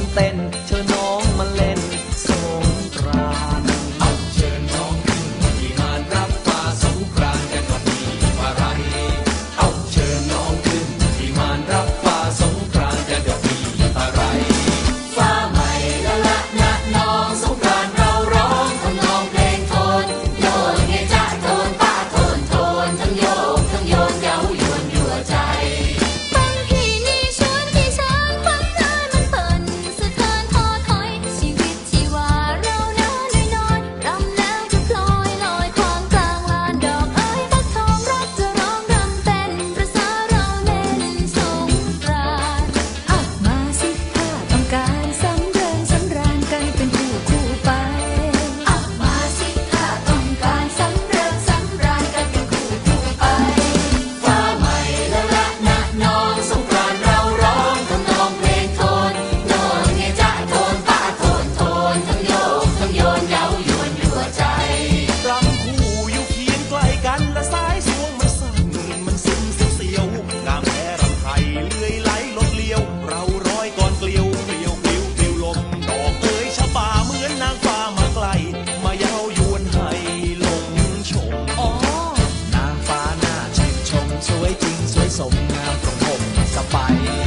มันเต้นเช ตรงผมสบาย